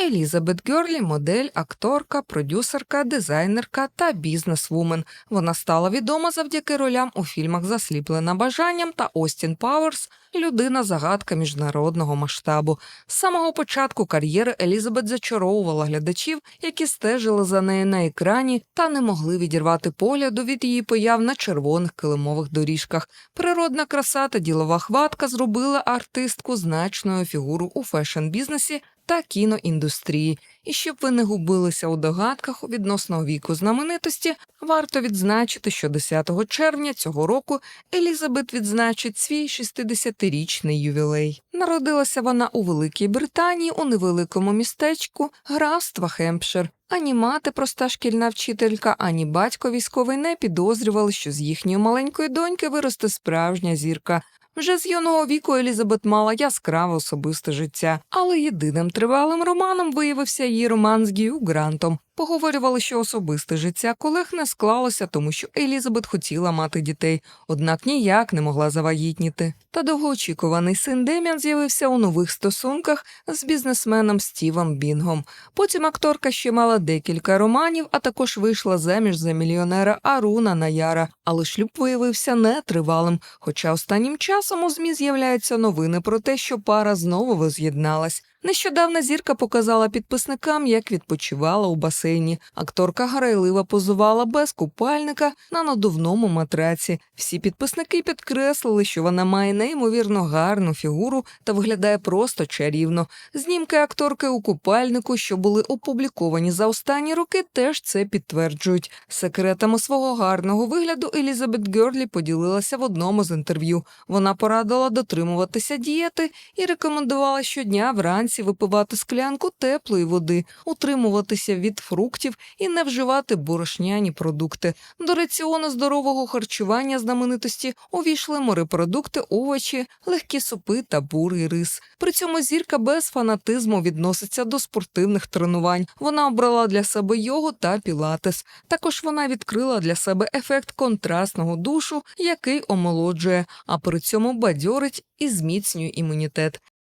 Елізабет Гьорлі модель, акторка, продюсерка, дизайнерка та бізнесвумен. Вона стала відома завдяки ролям у фільмах Засліплена бажанням та Остін Пауерс людина загадка міжнародного масштабу. З самого початку кар'єри Елізабет зачаровувала глядачів, які стежили за нею на екрані та не могли відірвати погляду від її появ на червоних килимових доріжках. Природна краса та ділова хватка зробила артистку значною фігуру у фешн-бізнесі та кіноіндустрії. І щоб ви не губилися у догадках відносно віку знаменитості, варто відзначити, що 10 червня цього року Елізабет відзначить свій 60-річний ювілей. Народилася вона у Великій Британії у невеликому містечку графства Хемпшир. Ані мати, проста шкільна вчителька, ані батько військовий не підозрювали, що з їхньої маленької доньки виросте справжня зірка. Вже з юного віку Елізабет мала яскраве особисте життя, але єдиним тривалим романом виявився її роман з Гію Грантом. Поговорювали, що особисте життя колег не склалося, тому що Елізабет хотіла мати дітей, однак ніяк не могла завагітніти. Та довгоочікуваний син Деміан з'явився у нових стосунках з бізнесменом Стівом Бінгом. Потім акторка ще мала декілька романів, а також вийшла заміж за мільйонера Аруна Наяра, але шлюб виявився нетривалим. Хоча останнім часом у ЗМІ з'являються новини про те, що пара знову воз'єдналась. Нещодавна зірка показала підписникам, як відпочивала у басейні. Акторка грайливо позувала без купальника на надувному матраці. Всі підписники підкреслили, що вона має неймовірно гарну фігуру та виглядає просто чарівно. Знімки акторки у купальнику, що були опубліковані за останні роки, теж це підтверджують. Секретами свого гарного вигляду Елізабет Гьорлі поділилася в одному з інтерв'ю. Вона порадила дотримуватися дієти і рекомендувала щодня вранці випивати склянку теплої води, утримуватися від фруктів і не вживати борошняні продукти. До раціону здорового харчування знаменитості увійшли морепродукти, овочі, легкі супи та бурий рис. При цьому зірка без фанатизму відноситься до спортивних тренувань. Вона обрала для себе йогу та пілатес. Також вона відкрила для себе ефект контрастного душу, який омолоджує, а при цьому бадьорить і зміцнює імунітет.